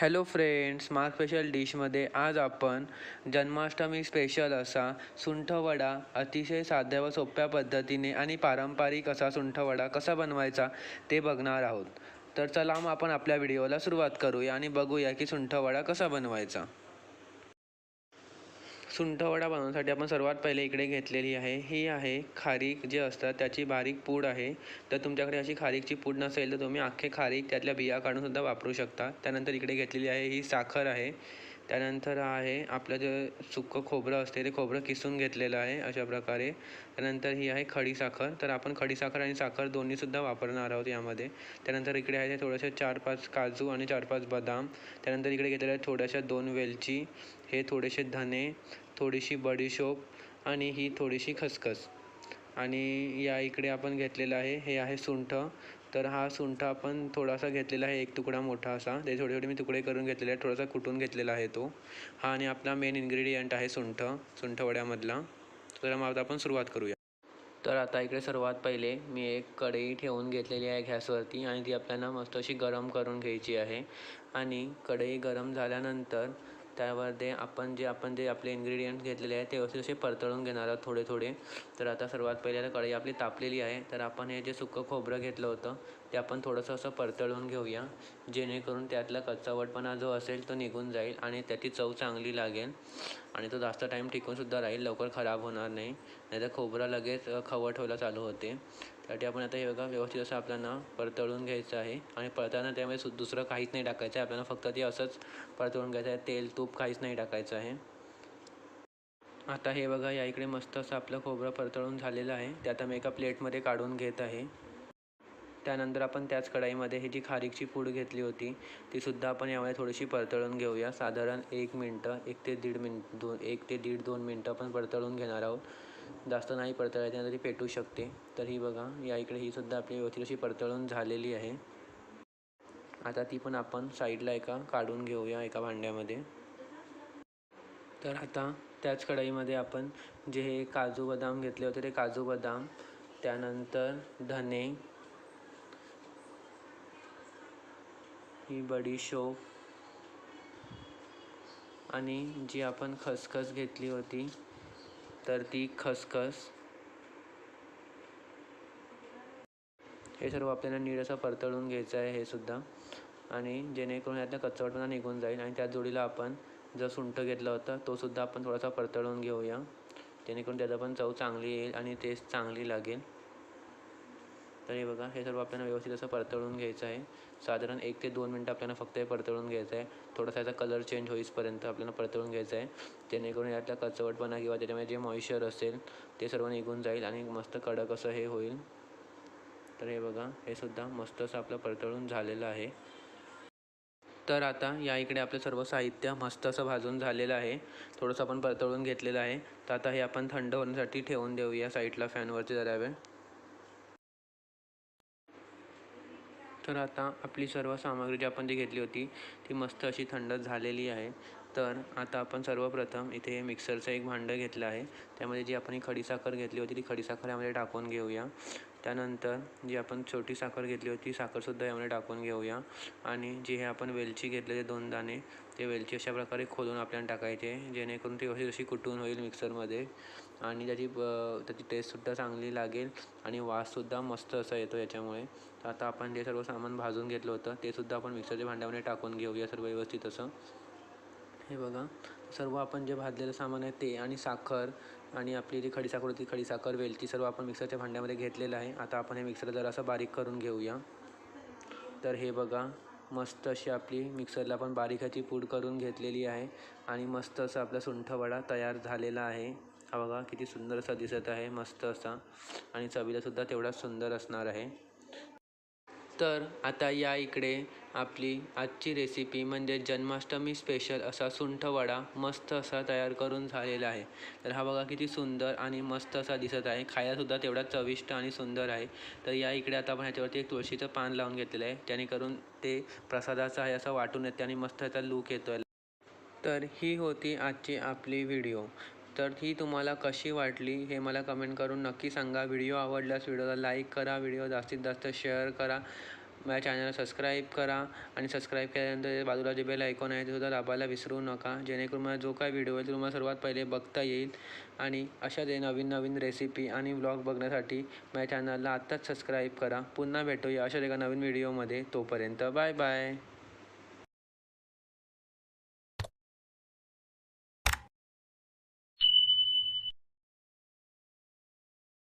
Hello friends मा special डिशमध्ये आज आपण जन्माष्टमी स्पेशल असा सुंठवडा अतिशय साध्या व सोप्या पद्धतीने आणि पारंपरिक असा सुंठवडा कसा बनवायचा ते बघणार आहोत. तर चला मग आपण आपल्या व्हिडिओला सुरुवात करूया आणि बघूया की सुंठवडा कसा बनवायचा. सुंठवडा बनवण्यासाठी आपण सर्वात पहिले इकडे घेतलेली आहे. ही आहे खारीक जे असतात त्याची बारीक पूड आहे. तर तुमच्याकडे अशी खारीकची पूड नसेल तर तुम्ही अख्खे खारीक त्यातल्या बिया काढून सुद्धा वापरू शकता. त्यानंतर इकडे घेतलेली आहे ही साखर आहे. त्यानंतर आहे आपलं जे सुक्कं खोबरं असते ते खोबरं किसून घेतलेलं आहे अशा प्रकारे. त्यानंतर ही आहे खडीसाखर तर आपण खडीसाखर आणि साखर दोन्हीसुद्धा वापरणार आहोत यामध्ये. त्यानंतर इकडे आहे ते थोडेसे चार पाच काजू आणि चार पाच बदाम. त्यानंतर इकडे घेतलेल्या आहे थोड्याशा दोन वेलची. हे थोडेसे धने. थोडीशी बडीशोप आणि ही थोडीशी खसखस. आणि या इकडे आपण घेतलेलं आहे हे आहे सुंठ. तर हा सुंठ आपण थोडासा घेतलेला आहे एक तुकडा मोठा असा. ते थोडे थोडे मी तुकडे करून घेतलेले आहे थोडासा कुटून घेतलेला आहे तो. हा आणि आपला मेन इन्ग्रेडियंट आहे सुंठ सुंठवड्यामधला तर मग आता आपण सुरुवात करूया. तर आता इकडे सर्वात पहिले मी एक कढई ठेवून घेतलेली आहे गॅसवरती आणि ती आपल्याला मस्त अशी गरम करून घ्यायची आहे. आणि कढई गरम झाल्यानंतर त्यामध्ये आपण जे आपण जे आपले इन्ग्रेडियंट्स घेतलेले आहेत ते असे असे परतळून घेणार आहोत थोडे थोडे. तर आता सर्वात पहिले आता कढई आपली तापलेली आहे. तर आपण हे जे सुकं खोबरं घेतलं होतं ते आपण थोडंसं असं परतळून घेऊया. जेणेकरून त्यातला कच्चावटपणा जो असेल तो निघून जाईल आणि त्याची चव चांगली लागेल. आणि तो जास्त टाईम टिकूनसुद्धा राहील. लवकर खराब होणार नाही. नाहीतर खोबरं लगेच खवट व्हायला चालू होते. त्यासाठी आपण आता हे बघा व्यवस्थित असं आपल्याला परतळून घ्यायचं आहे. आणि परताना त्यामध्ये सु दुसरं काहीच नाही टाकायचं आहे. आपल्याला फक्त ते असंच परतळून घ्यायचं आहे. तेल तूप काहीच नाही टाकायचं आहे. आता हे बघा या इकडे मस्त असं आपलं खोबरं परतळून झालेलं आहे. ते आता मी एका प्लेटमध्ये काढून घेत आहे. त्यानंतर आपण त्याच कढाईमध्ये ही जी खारीकची पूड घेतली होती तीसुद्धा आपण यामध्ये थोडीशी परतळून घेऊया. साधारण एक मिनटं एक ते दीड मिनट दोन एक ते दीड दोन मिनटं आपण परतळून घेणार आहोत. जास्त नाही परतळायची तरी पेटू शकते. तर ही बघा या इकडे ही सुद्धा आपली व्यवस्थित अशी परतळून झालेली आहे. आता ती पण आपण साईडला एका काढून घेऊया एका भांड्यामध्ये. तर आता त्याच कढईमध्ये आपण जे हे काजू बदाम घेतले होते ते काजू बदाम त्यानंतर धने ही बडीशोप आणि जी आपण खसखस घेतली होती तर ती खसखस. हे सर्व आपल्याला नीट असं परतळून घ्यायचं आहे हे सुद्धा. आणि जेणेकरून यातला कचवटपणा निघून जाईल आणि त्या जोडीला आपण जो सुंठ घेतला होता तो सुद्धा आपण थोडासा परतळून घेऊया. जेणेकरून त्याचा पण चव चांगली येईल आणि टेस्ट चांगली लागेल. तर हे बघा हे सर्व आपल्याला व्यवस्थित असं परतळून घ्यायचं आहे. साधारण एक ते दोन मिनटं आपल्याला फक्त हे परतळून घ्यायचं आहे. थोडासा याचा कलर चेंज होईपर्यंत आपल्याला परतळून घ्यायचं आहे. जेणेकरून यातला कचवटपणा किंवा त्याच्यामध्ये जे मॉइश्चर असेल ते सर्व निघून जाईल आणि मस्त कडक असं हे होईल. तर हे बघा हे सुद्धा मस्त असं आपलं परतळून झालेलं आहे. तर आता या इकडे आपलं सर्व साहित्य मस्त असं भाजून झालेलं आहे. थोडंसं आपण परतळून घेतलेलं आहे. तर आता हे आपण थंड होण्यासाठी ठेवून देऊया साईडला फॅनवरती जरा वेळ. तर आता आपली सर्व सामग्री जी आपण जी घेतली होती ती मस्त अशी थंड झालेली आहे. तर आता आपण सर्वप्रथम इथे मिक्सरचं एक भांडं घेतलं आहे. त्यामध्ये जी आपण ही खडीसाखर घेतली होती ती खडीसाखर यामध्ये टाकून घेऊया. त्यानंतर जी आपण छोटी साखर घेतली होती साखरसुद्धा यामध्ये टाकून घेऊया. आणि जे हे आपण वेलची घेतलेले दोन दाणे ते वेलची अशा प्रकारे खोलून आपल्याला टाकायचे जेणेकरून ती अशी अशी कुटून होईल मिक्सरमध्ये. आणि त्याची त्याची टेस्टसुद्धा चांगली लागेल आणि वाससुद्धा मस्त असा येतो याच्यामुळे. तर आता आपण जे सर्व सामान भाजून घेतलं होतं ते सुद्धा आपण मिक्सरच्या भांड्यामध्ये टाकून घेऊया सर्व व्यवस्थित असं. हे बघा सर्व आपण जे भाजलेलं सामान आहे ते आणि साखर आणि आपली जी खडीसाखर होती खडीसाखर वेलची सर्व आपण मिक्सरच्या भांड्यामध्ये घेतलेलं आहे. आता आपण हे मिक्सर जरासं बारीक करून घेऊया. तर हे बघा मस्त अशी आपली मिक्सरला आपण बारीकाची पूड करून घेतलेली आहे आणि मस्त असं आपला सुंठवडा तयार झालेला आहे. हा बघा किती सुंदर असा दिसत आहे मस्त असा. आणि चवीलासुद्धा तेवढाच सुंदर असणार आहे. तर आता या इकडे आपली आजची रेसिपी म्हणजे जन्माष्टमी स्पेशल असा सुंठ वडा मस्त असा तयार करून झालेला आहे. तर हा बघा किती सुंदर आणि मस्त असा दिसत आहे. खायलासुद्धा तेवढा चविष्ट आणि सुंदर आहे. तर या इकडे आता आपण ह्याच्यावरती एक तुळशीचं पान लावून घेतलेलं आहे. जेणेकरून ते प्रसादाचं आहे असं वाटून येते आणि मस्त त्याचा लूक येतो आहे तर ही होती आजची आपली व्हिडिओ तर ही तुम्हाला कशी वाटली हे मला कमेंट करून नक्की सांगा. व्हिडिओ आवडल्यास व्हिडिओला लाईक करा. व्हिडिओ जास्तीत जास्त शेअर करा. माझ्या चॅनलला सबस्क्राईब करा. आणि सबस्क्राईब केल्यानंतर बाजूला जे बेल ऐकून आहे ते सुद्धा दाबायला विसरू नका. जेणेकरून मला जो काय व्हिडिओ आहे तो तुम्हाला सर्वात पहिले बघता येईल. आणि अशा जे नवीन नवीन रेसिपी आणि व्लॉग बघण्यासाठी माझ्या चॅनलला आत्ताच सबस्क्राईब करा. पुन्हा भेटूया अशाच एका नवीन व्हिडिओमध्ये तोपर्यंत बाय बाय